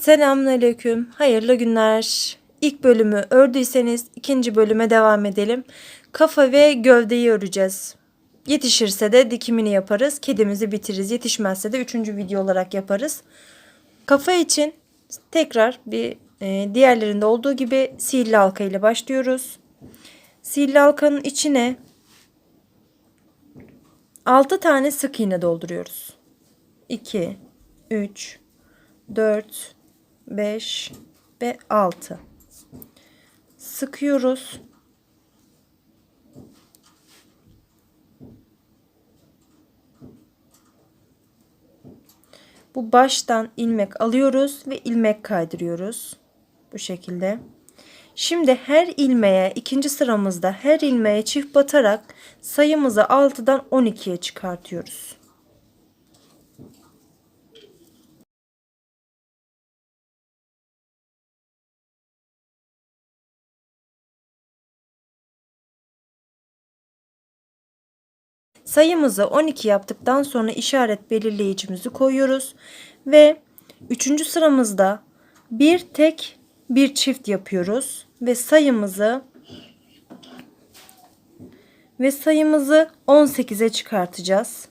Selamünaleyküm. Hayırlı günler. İlk bölümü ördüyseniz ikinci bölüme devam edelim. Kafa ve gövdeyi öreceğiz. Yetişirse de dikimini yaparız. Kedimizi bitiririz. Yetişmezse de üçüncü video olarak yaparız. Kafa için tekrar bir e, diğerlerinde olduğu gibi sihirli halka ile başlıyoruz. Sihirli halkanın içine 6 tane sık iğne dolduruyoruz. 2 3 4 5 ve 6 sıkıyoruz. Bu baştan ilmek alıyoruz ve ilmek kaydırıyoruz. Bu şekilde. Şimdi her ilmeğe ikinci sıramızda her ilmeğe çift batarak sayımızı 6'dan 12'ye çıkartıyoruz. Sayımızı 12 yaptıktan sonra işaret belirleyicimizi koyuyoruz ve 3. sıramızda bir tek bir çift yapıyoruz ve sayımızı ve sayımızı 18'e çıkartacağız.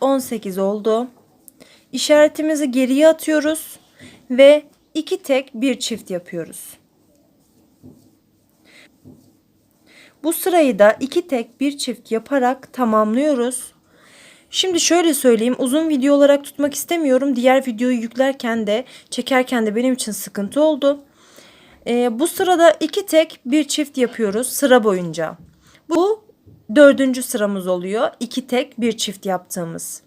18 oldu. İşaretimizi geriye atıyoruz ve iki tek bir çift yapıyoruz. Bu sırayı da iki tek bir çift yaparak tamamlıyoruz. Şimdi şöyle söyleyeyim uzun video olarak tutmak istemiyorum. Diğer videoyu yüklerken de çekerken de benim için sıkıntı oldu. Ee, bu sırada iki tek bir çift yapıyoruz sıra boyunca. Bu dördüncü sıramız oluyor. İki tek bir çift yaptığımız.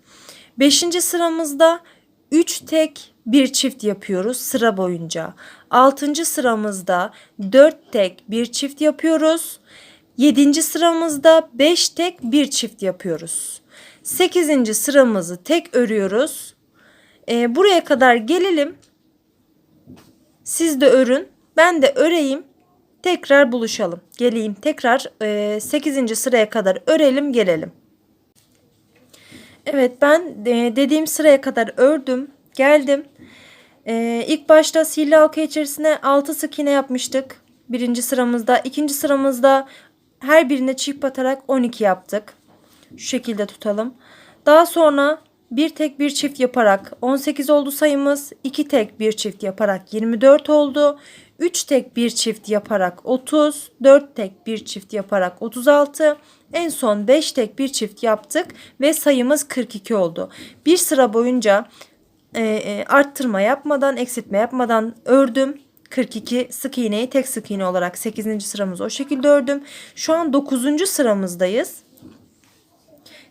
Beşinci sıramızda üç tek bir çift yapıyoruz sıra boyunca. Altıncı sıramızda dört tek bir çift yapıyoruz. Yedinci sıramızda beş tek bir çift yapıyoruz. Sekizinci sıramızı tek örüyoruz. Ee, buraya kadar gelelim. Siz de örün. Ben de öreyim. Tekrar buluşalım. Geleyim. Tekrar e, 8. sıraya kadar örelim gelelim. Evet ben e, dediğim sıraya kadar ördüm. Geldim. E, ilk başta sihirli halka içerisine 6 sık iğne yapmıştık. Birinci sıramızda. ikinci sıramızda her birine çift batarak 12 yaptık. Şu şekilde tutalım. Daha sonra bir tek bir çift yaparak 18 oldu sayımız. 2 tek bir çift yaparak 24 oldu. 3 tek bir çift yaparak 30, 4 tek bir çift yaparak 36, en son 5 tek bir çift yaptık ve sayımız 42 oldu. Bir sıra boyunca e, e, arttırma yapmadan, eksiltme yapmadan ördüm. 42 sık iğneyi tek sık iğne olarak 8. sıramızı o şekilde ördüm. Şu an 9. sıramızdayız.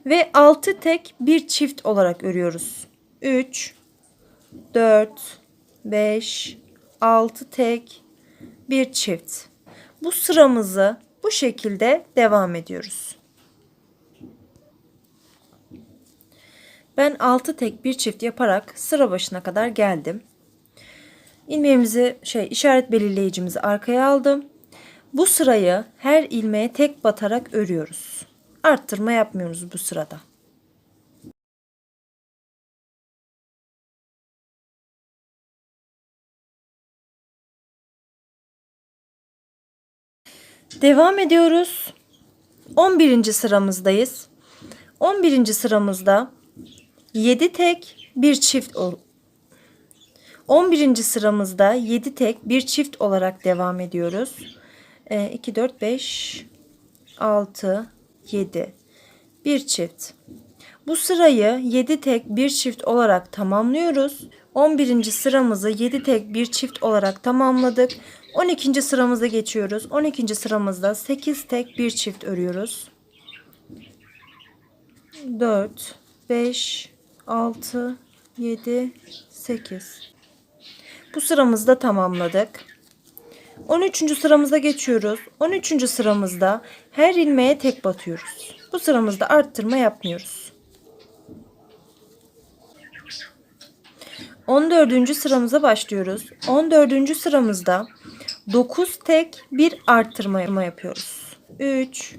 Ve 6 tek bir çift olarak örüyoruz. 3 4 5 6 tek bir çift. Bu sıramızı bu şekilde devam ediyoruz. Ben 6 tek bir çift yaparak sıra başına kadar geldim. İlmeğimizi şey işaret belirleyicimizi arkaya aldım. Bu sırayı her ilmeğe tek batarak örüyoruz. Arttırma yapmıyoruz bu sırada. Devam ediyoruz. 11. sıramızdayız. 11. sıramızda 7 tek bir çift 11. sıramızda 7 tek bir çift olarak devam ediyoruz. 2 4 5 6 7 bir çift. Bu sırayı 7 tek bir çift olarak tamamlıyoruz. 11. sıramızı 7 tek bir çift olarak tamamladık. 12. sıramıza geçiyoruz. 12. sıramızda 8 tek bir çift örüyoruz. 4 5 6 7 8 Bu sıramızda tamamladık. 13. sıramıza geçiyoruz. 13. sıramızda her ilmeğe tek batıyoruz. Bu sıramızda arttırma yapmıyoruz. 14. sıramıza başlıyoruz. 14. sıramızda 9 tek bir arttırma yapıyoruz. 3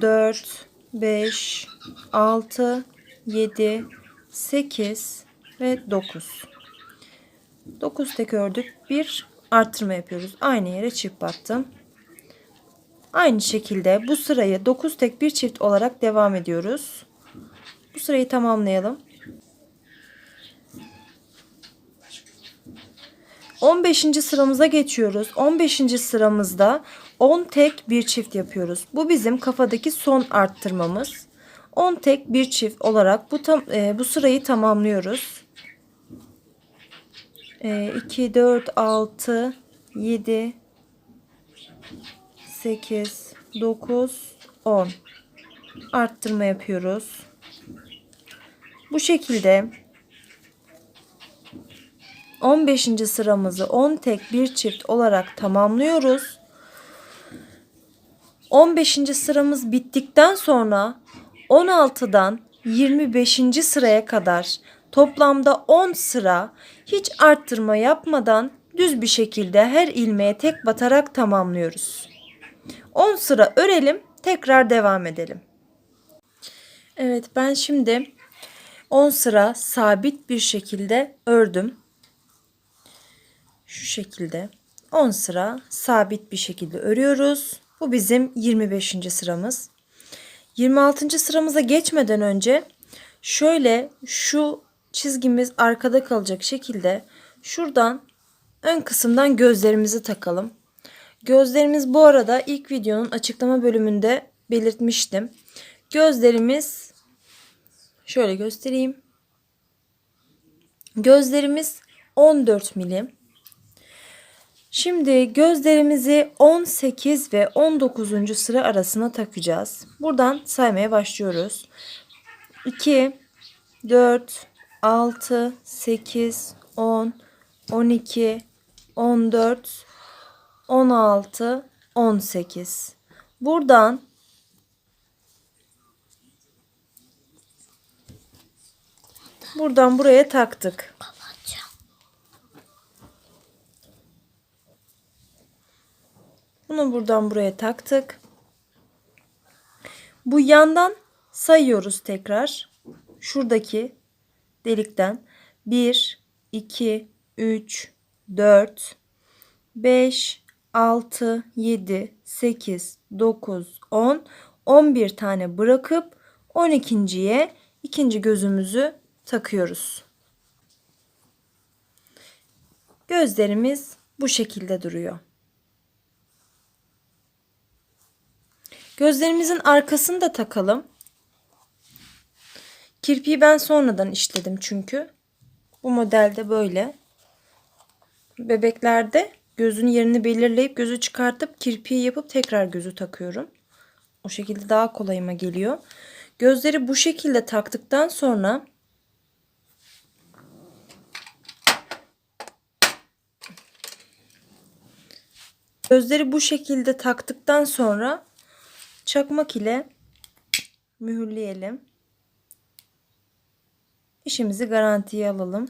4 5 6 7 8 ve 9. 9 tek ördük. 1 artırma yapıyoruz. Aynı yere çift battım. Aynı şekilde bu sırayı 9 tek bir çift olarak devam ediyoruz. Bu sırayı tamamlayalım. 15. sıramıza geçiyoruz. 15. sıramızda 10 tek bir çift yapıyoruz. Bu bizim kafadaki son arttırmamız. 10 tek bir çift olarak bu tam, e, bu sırayı tamamlıyoruz. E, 2 4 6 7 8 9 10 arttırma yapıyoruz. Bu şekilde 15. sıramızı 10 tek bir çift olarak tamamlıyoruz. 15. sıramız bittikten sonra 16'dan 25. sıraya kadar toplamda 10 sıra hiç arttırma yapmadan düz bir şekilde her ilmeğe tek batarak tamamlıyoruz. 10 sıra örelim, tekrar devam edelim. Evet, ben şimdi 10 sıra sabit bir şekilde ördüm. Şu şekilde 10 sıra sabit bir şekilde örüyoruz. Bu bizim 25. sıramız. 26. sıramıza geçmeden önce şöyle şu çizgimiz arkada kalacak şekilde şuradan ön kısımdan gözlerimizi takalım. Gözlerimiz bu arada ilk videonun açıklama bölümünde belirtmiştim. Gözlerimiz şöyle göstereyim. Gözlerimiz 14 milim. Şimdi gözlerimizi 18 ve 19. sıra arasına takacağız. Buradan saymaya başlıyoruz. 2, 4, 6, 8, 10, 12, 14, 16, 18. Buradan Buradan buraya taktık. Bunu buradan buraya taktık. Bu yandan sayıyoruz tekrar. Şuradaki delikten 1, 2, 3, 4, 5, 6, 7, 8, 9, 10, 11 tane bırakıp 12.ye ikinci gözümüzü takıyoruz. Gözlerimiz bu şekilde duruyor. Gözlerimizin arkasını da takalım. Kirpiği ben sonradan işledim çünkü. Bu modelde böyle. Bebeklerde gözün yerini belirleyip gözü çıkartıp kirpiği yapıp tekrar gözü takıyorum. O şekilde daha kolayıma geliyor. Gözleri bu şekilde taktıktan sonra Gözleri bu şekilde taktıktan sonra çakmak ile mühürleyelim. İşimizi garantiye alalım.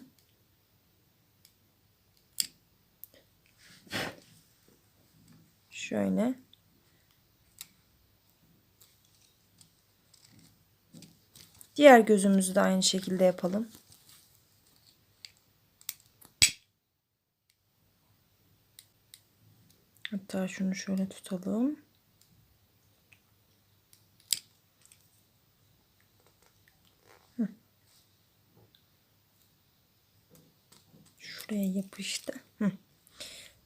Şöyle. Diğer gözümüzü de aynı şekilde yapalım. Hatta şunu şöyle tutalım. Şuraya yapıştı.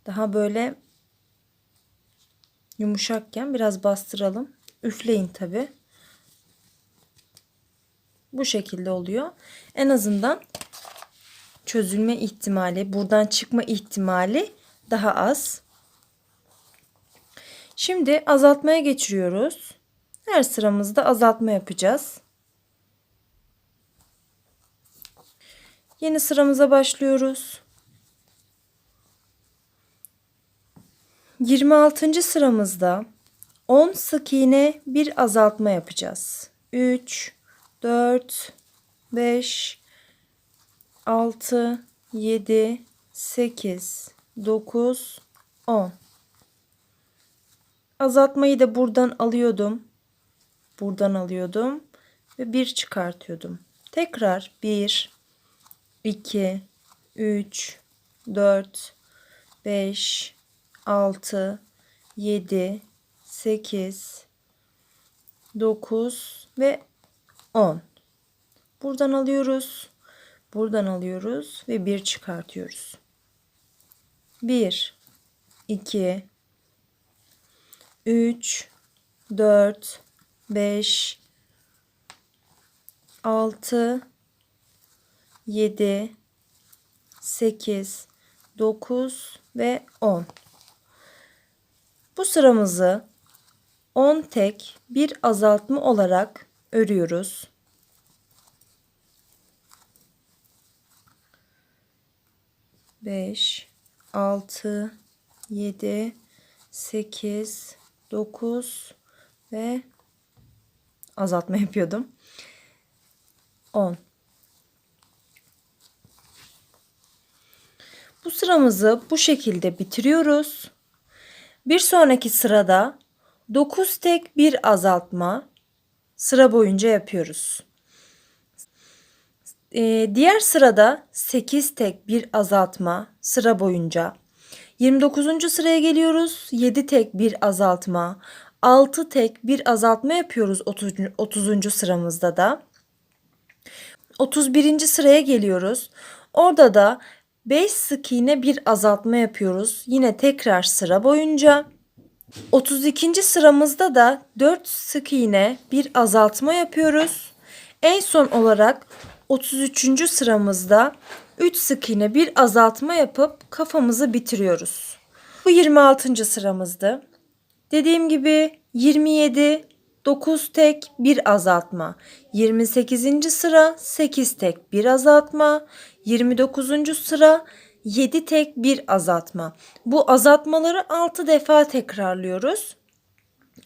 Daha böyle yumuşakken biraz bastıralım. Üfleyin tabi. Bu şekilde oluyor. En azından çözülme ihtimali, buradan çıkma ihtimali daha az. Şimdi azaltmaya geçiriyoruz. Her sıramızda azaltma yapacağız. Yeni sıramıza başlıyoruz. 26. sıramızda 10 sık iğne bir azaltma yapacağız. 3 4 5 6, 7, 8, 9, 10. Azaltmayı da buradan alıyordum. Buradan alıyordum ve 1 çıkartıyordum. Tekrar 1, 2, 3, 4, 5, 6, 7, 8, 9 ve 10. Buradan alıyoruz. Buradan alıyoruz ve 1 çıkartıyoruz. 1 2 3 4 5 6 7 8 9 ve 10. Bu sıramızı 10 tek bir azaltma olarak örüyoruz. Beş, altı, yedi, sekiz, dokuz ve azaltma yapıyordum. On. Bu sıramızı bu şekilde bitiriyoruz. Bir sonraki sırada 9 tek bir azaltma sıra boyunca yapıyoruz. Ee, diğer sırada 8 tek bir azaltma sıra boyunca. 29. sıraya geliyoruz. 7 tek bir azaltma. 6 tek bir azaltma yapıyoruz 30. 30. sıramızda da. 31. sıraya geliyoruz. Orada da 5 sık iğne bir azaltma yapıyoruz. Yine tekrar sıra boyunca. 32. sıramızda da 4 sık iğne bir azaltma yapıyoruz. En son olarak 33. sıramızda 3 sık iğne bir azaltma yapıp kafamızı bitiriyoruz. Bu 26. sıramızdı. Dediğim gibi 27 9 tek bir azaltma. 28. sıra 8 tek bir azaltma. 29. sıra 7 tek bir azaltma. Bu azaltmaları 6 defa tekrarlıyoruz.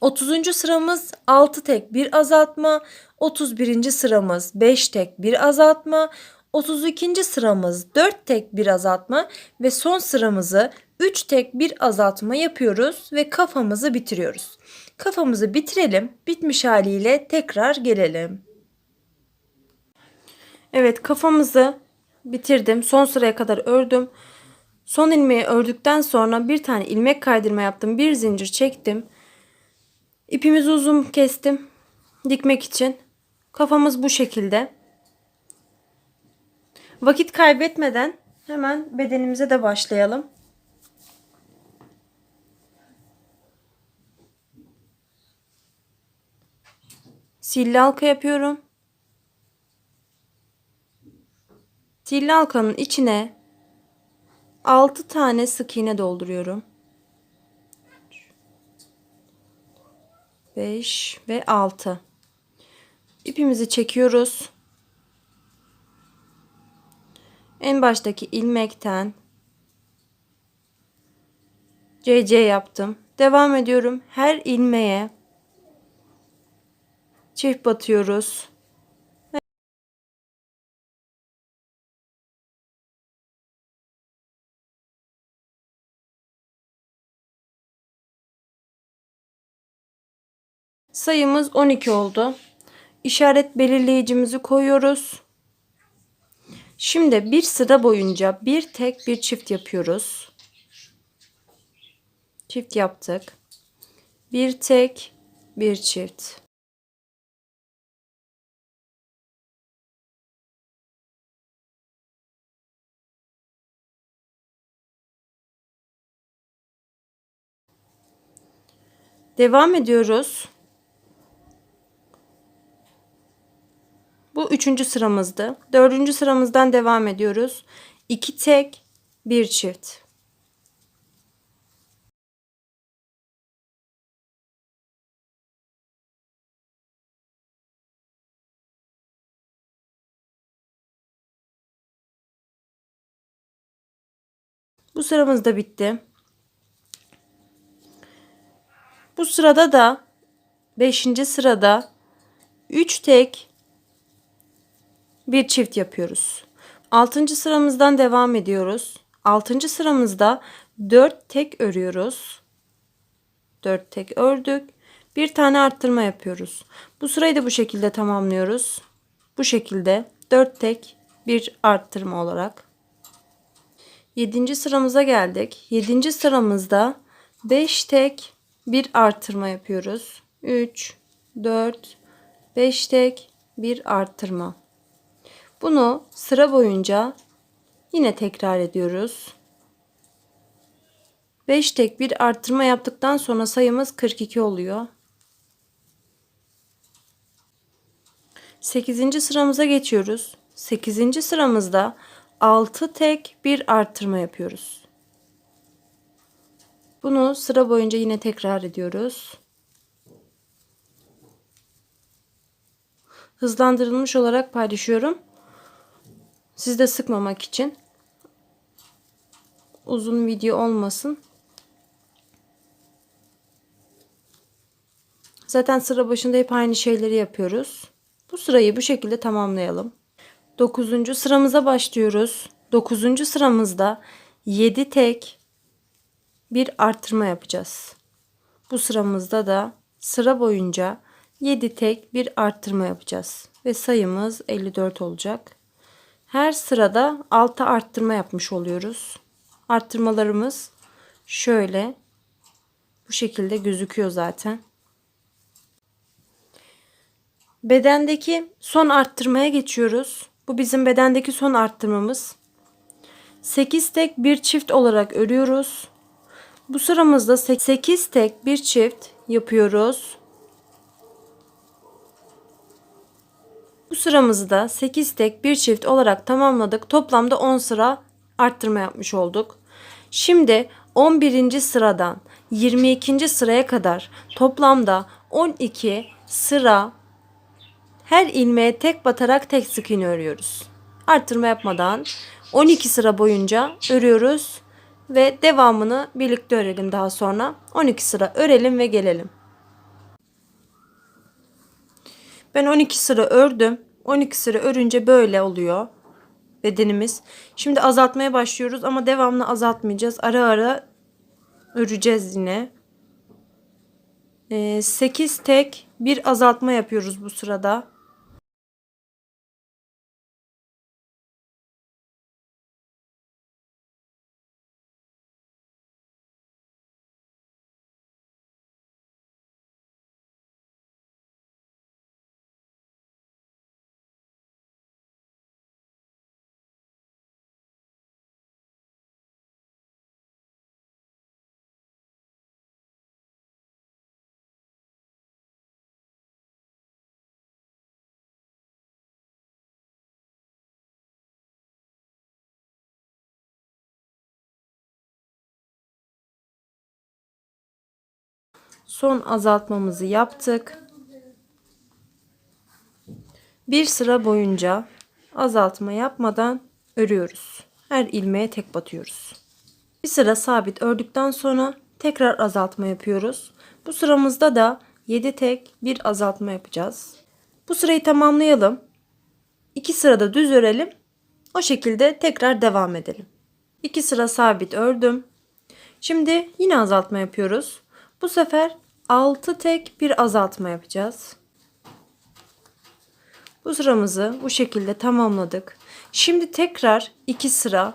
30. sıramız 6 tek bir azaltma. 31. sıramız 5 tek bir azaltma. 32. sıramız 4 tek bir azaltma ve son sıramızı 3 tek bir azaltma yapıyoruz ve kafamızı bitiriyoruz. Kafamızı bitirelim. Bitmiş haliyle tekrar gelelim. Evet kafamızı bitirdim. Son sıraya kadar ördüm. Son ilmeği ördükten sonra bir tane ilmek kaydırma yaptım. Bir zincir çektim. İpimizi uzun kestim. Dikmek için. Kafamız bu şekilde. Vakit kaybetmeden hemen bedenimize de başlayalım. Silli halka yapıyorum. Silli halkanın içine 6 tane sık iğne dolduruyorum. 5 ve 6. İpimizi çekiyoruz. En baştaki ilmekten CC yaptım. Devam ediyorum. Her ilmeğe çift batıyoruz. Sayımız 12 oldu. İşaret belirleyicimizi koyuyoruz. Şimdi bir sıra boyunca bir tek bir çift yapıyoruz. Çift yaptık. Bir tek bir çift. Devam ediyoruz. Bu üçüncü sıramızdı. Dördüncü sıramızdan devam ediyoruz. İki tek, bir çift. Bu sıramız da bitti. Bu sırada da 5. sırada 3 tek bir çift yapıyoruz. 6. sıramızdan devam ediyoruz. 6. sıramızda 4 tek örüyoruz. 4 tek ördük. Bir tane arttırma yapıyoruz. Bu sırayı da bu şekilde tamamlıyoruz. Bu şekilde 4 tek bir arttırma olarak. 7. sıramıza geldik. 7. sıramızda 5 tek bir arttırma yapıyoruz. 3 4 5 tek bir arttırma. Bunu sıra boyunca yine tekrar ediyoruz. 5 tek bir arttırma yaptıktan sonra sayımız 42 oluyor. 8. sıramıza geçiyoruz. 8. sıramızda 6 tek bir arttırma yapıyoruz. Bunu sıra boyunca yine tekrar ediyoruz. Hızlandırılmış olarak paylaşıyorum. Sizde sıkmamak için. Uzun video olmasın. Zaten sıra başında hep aynı şeyleri yapıyoruz. Bu sırayı bu şekilde tamamlayalım. 9. sıramıza başlıyoruz. 9. sıramızda 7 tek bir artırma yapacağız. Bu sıramızda da sıra boyunca 7 tek bir arttırma yapacağız ve sayımız 54 olacak. Her sırada 6 arttırma yapmış oluyoruz. Arttırmalarımız şöyle bu şekilde gözüküyor zaten. Bedendeki son arttırmaya geçiyoruz. Bu bizim bedendeki son arttırmamız. 8 tek bir çift olarak örüyoruz. Bu sıramızda 8 tek bir çift yapıyoruz. Bu sıramızı da 8 tek bir çift olarak tamamladık. Toplamda 10 sıra arttırma yapmış olduk. Şimdi 11. sıradan 22. sıraya kadar toplamda 12 sıra her ilmeğe tek batarak tek sık iğne örüyoruz. Arttırma yapmadan 12 sıra boyunca örüyoruz ve devamını birlikte örelim daha sonra. 12 sıra örelim ve gelelim. Ben 12 sıra ördüm. 12 sıra örünce böyle oluyor bedenimiz. Şimdi azaltmaya başlıyoruz ama devamlı azaltmayacağız. Ara ara öreceğiz yine. 8 ee, tek bir azaltma yapıyoruz bu sırada. Son azaltmamızı yaptık. Bir sıra boyunca azaltma yapmadan örüyoruz. Her ilmeğe tek batıyoruz. Bir sıra sabit ördükten sonra tekrar azaltma yapıyoruz. Bu sıramızda da 7 tek bir azaltma yapacağız. Bu sırayı tamamlayalım. 2 sırada düz örelim. O şekilde tekrar devam edelim. 2 sıra sabit ördüm. Şimdi yine azaltma yapıyoruz. Bu sefer 6 tek bir azaltma yapacağız. Bu sıramızı bu şekilde tamamladık. Şimdi tekrar 2 sıra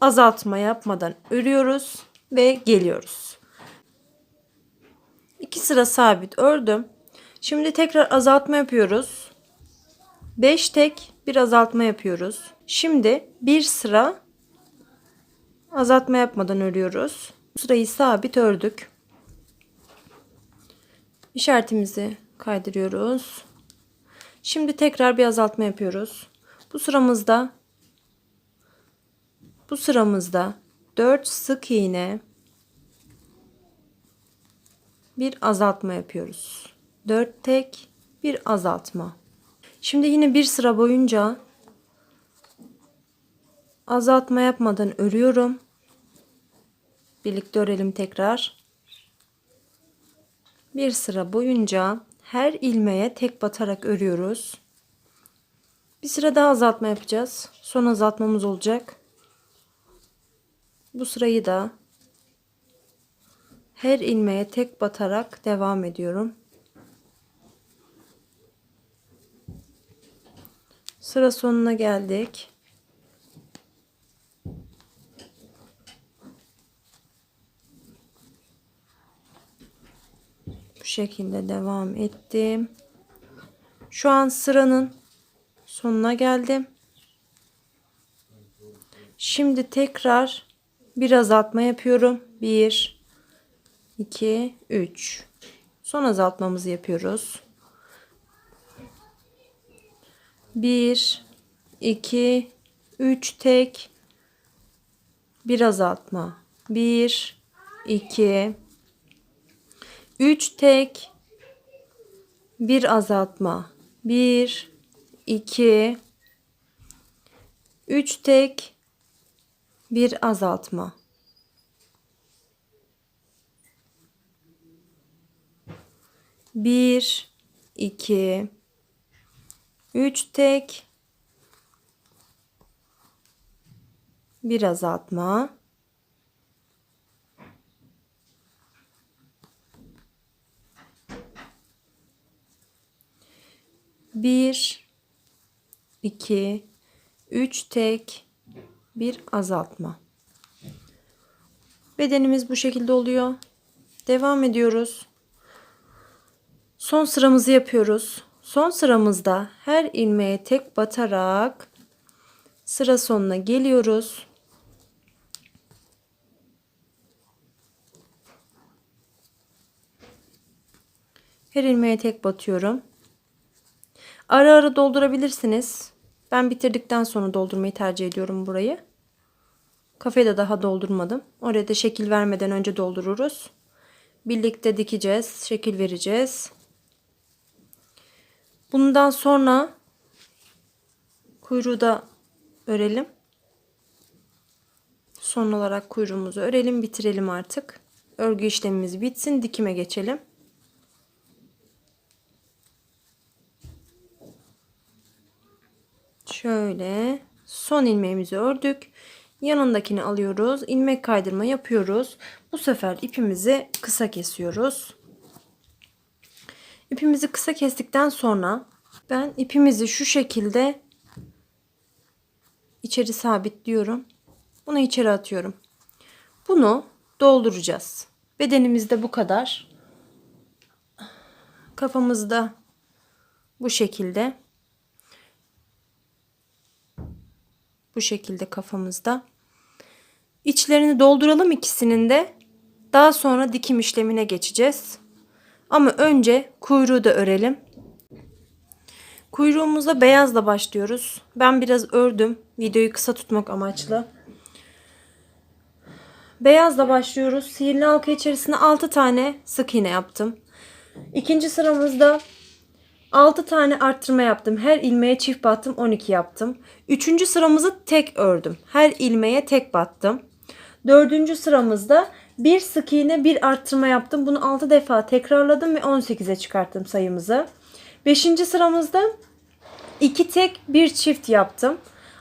azaltma yapmadan örüyoruz ve geliyoruz. 2 sıra sabit ördüm. Şimdi tekrar azaltma yapıyoruz. 5 tek bir azaltma yapıyoruz. Şimdi bir sıra azaltma yapmadan örüyoruz. Sırayı sabit ördük işaretimizi kaydırıyoruz. Şimdi tekrar bir azaltma yapıyoruz. Bu sıramızda bu sıramızda 4 sık iğne bir azaltma yapıyoruz. 4 tek bir azaltma. Şimdi yine bir sıra boyunca azaltma yapmadan örüyorum. Birlikte örelim tekrar bir sıra boyunca her ilmeğe tek batarak örüyoruz. Bir sıra daha azaltma yapacağız. Son azaltmamız olacak. Bu sırayı da her ilmeğe tek batarak devam ediyorum. Sıra sonuna geldik. Şekilde devam ettim. Şu an sıranın sonuna geldim. Şimdi tekrar bir azaltma yapıyorum. 1 2 3 Son azaltmamızı yapıyoruz. 1 2 3 tek bir azaltma. 1 2 3 tek bir azaltma. 1 2 3 tek bir azaltma. Bir, iki, üç tek, bir azaltma. Bir, iki, üç tek, bir azaltma. Bedenimiz bu şekilde oluyor. Devam ediyoruz. Son sıramızı yapıyoruz. Son sıramızda her ilmeğe tek batarak sıra sonuna geliyoruz. Her ilmeğe tek batıyorum. Ara ara doldurabilirsiniz. Ben bitirdikten sonra doldurmayı tercih ediyorum burayı. Kafayı da daha doldurmadım. Oraya da şekil vermeden önce doldururuz. Birlikte dikeceğiz. Şekil vereceğiz. Bundan sonra kuyruğu da örelim. Son olarak kuyruğumuzu örelim. Bitirelim artık. Örgü işlemimiz bitsin. Dikime geçelim. Şöyle son ilmeğimizi ördük. Yanındakini alıyoruz. ilmek kaydırma yapıyoruz. Bu sefer ipimizi kısa kesiyoruz. İpimizi kısa kestikten sonra ben ipimizi şu şekilde içeri sabitliyorum. Bunu içeri atıyorum. Bunu dolduracağız. Bedenimizde bu kadar. Kafamızda bu şekilde. Bu şekilde kafamızda. İçlerini dolduralım ikisinin de. Daha sonra dikim işlemine geçeceğiz. Ama önce kuyruğu da örelim. Kuyruğumuzda beyazla başlıyoruz. Ben biraz ördüm. Videoyu kısa tutmak amaçlı. Beyazla başlıyoruz. Sihirli halka içerisine 6 tane sık iğne yaptım. İkinci sıramızda 6 tane arttırma yaptım. Her ilmeğe çift battım 12 yaptım. Üçüncü sıramızı tek ördüm. Her ilmeğe tek battım. Dördüncü sıramızda bir sık iğne bir arttırma yaptım. Bunu 6 defa tekrarladım ve 18'e çıkarttım sayımızı. Beşinci sıramızda iki tek bir çift yaptım.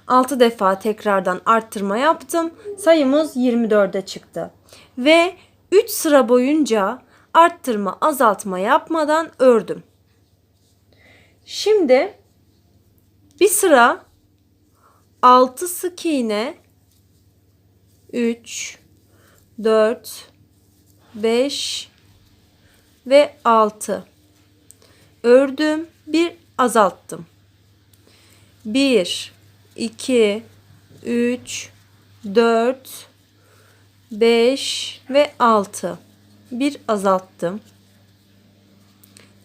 6 defa tekrardan arttırma yaptım. Sayımız 24'e çıktı. Ve 3 sıra boyunca arttırma azaltma yapmadan ördüm. Şimdi bir sıra 6 sık iğne 3 4 5 ve 6 ördüm bir azalttım. 1 2 3 4 5 ve 6 bir azalttım.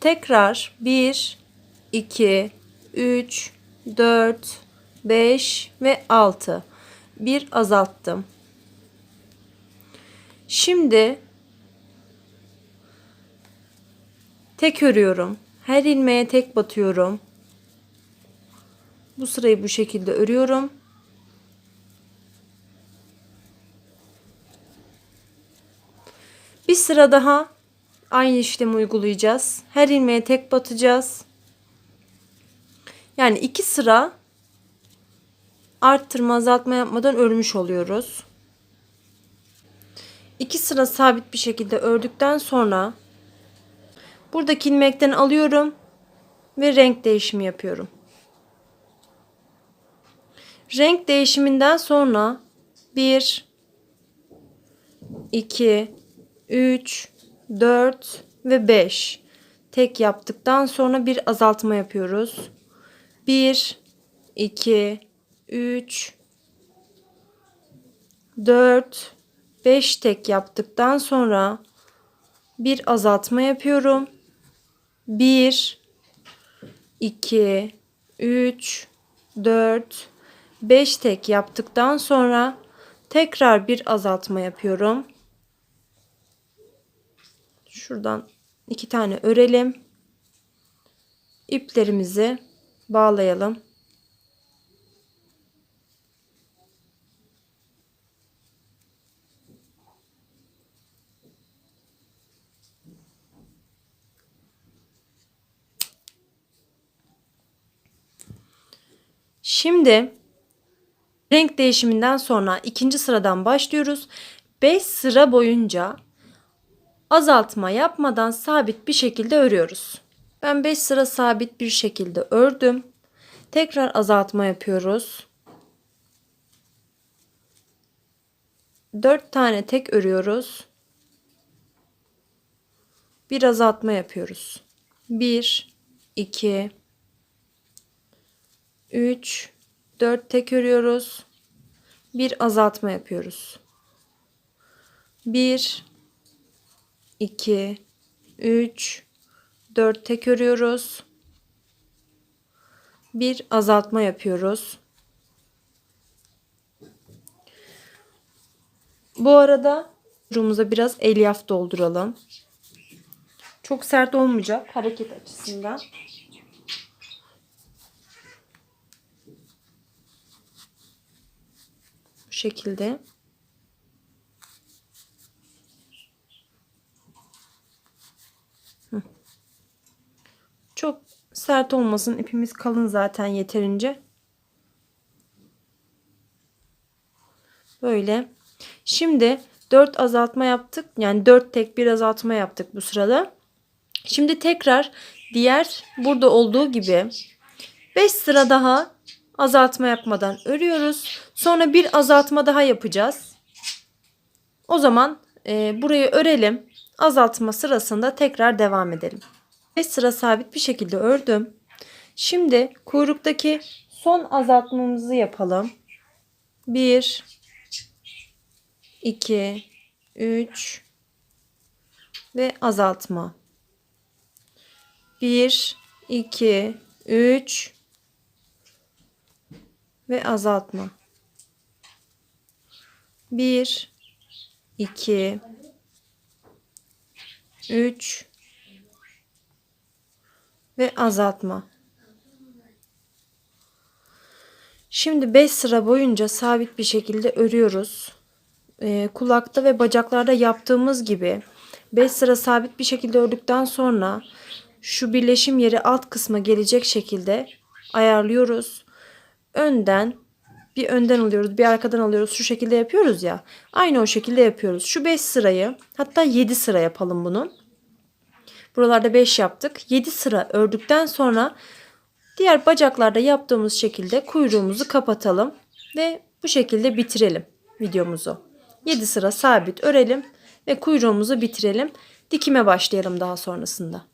Tekrar 1 2 3 4 5 ve 6 bir azalttım Şimdi tek örüyorum. Her ilmeğe tek batıyorum. Bu sırayı bu şekilde örüyorum. Bir sıra daha aynı işlemi uygulayacağız. Her ilmeğe tek batacağız. Yani iki sıra arttırma azaltma yapmadan örmüş oluyoruz. İki sıra sabit bir şekilde ördükten sonra buradaki ilmekten alıyorum ve renk değişimi yapıyorum. Renk değişiminden sonra 1 2 3 4 ve 5 tek yaptıktan sonra bir azaltma yapıyoruz. 1 2 3 4 5 tek yaptıktan sonra bir azaltma yapıyorum. 1 2 3 4 5 tek yaptıktan sonra tekrar bir azaltma yapıyorum. Şuradan iki tane örelim. İplerimizi bağlayalım. Şimdi renk değişiminden sonra ikinci sıradan başlıyoruz. 5 sıra boyunca azaltma yapmadan sabit bir şekilde örüyoruz. Ben 5 sıra sabit bir şekilde ördüm. Tekrar azaltma yapıyoruz. 4 tane tek örüyoruz. Bir azaltma yapıyoruz. 1 2 3 4 tek örüyoruz. Bir azaltma yapıyoruz. 1 2 3 4 tek örüyoruz. Bir azaltma yapıyoruz. Bu arada ucumuza biraz elyaf dolduralım. Çok sert olmayacak hareket açısından. Bu şekilde. Çok sert olmasın. İpimiz kalın zaten yeterince. Böyle. Şimdi 4 azaltma yaptık. Yani 4 tek bir azaltma yaptık bu sırada. Şimdi tekrar diğer burada olduğu gibi 5 sıra daha azaltma yapmadan örüyoruz. Sonra bir azaltma daha yapacağız. O zaman e, burayı örelim. Azaltma sırasında tekrar devam edelim. 5 sıra sabit bir şekilde ördüm. Şimdi kuyruktaki son azaltmamızı yapalım. 1 2 3 ve azaltma. 1 2 3 ve azaltma. 1 2 3 ve azaltma. Şimdi 5 sıra boyunca sabit bir şekilde örüyoruz. Ee, kulakta ve bacaklarda yaptığımız gibi 5 sıra sabit bir şekilde ördükten sonra şu birleşim yeri alt kısma gelecek şekilde ayarlıyoruz. Önden bir önden alıyoruz, bir arkadan alıyoruz. Şu şekilde yapıyoruz ya. Aynı o şekilde yapıyoruz. Şu 5 sırayı hatta 7 sıra yapalım bunu. Buralarda 5 yaptık. 7 sıra ördükten sonra diğer bacaklarda yaptığımız şekilde kuyruğumuzu kapatalım ve bu şekilde bitirelim videomuzu. 7 sıra sabit örelim ve kuyruğumuzu bitirelim. Dikime başlayalım daha sonrasında.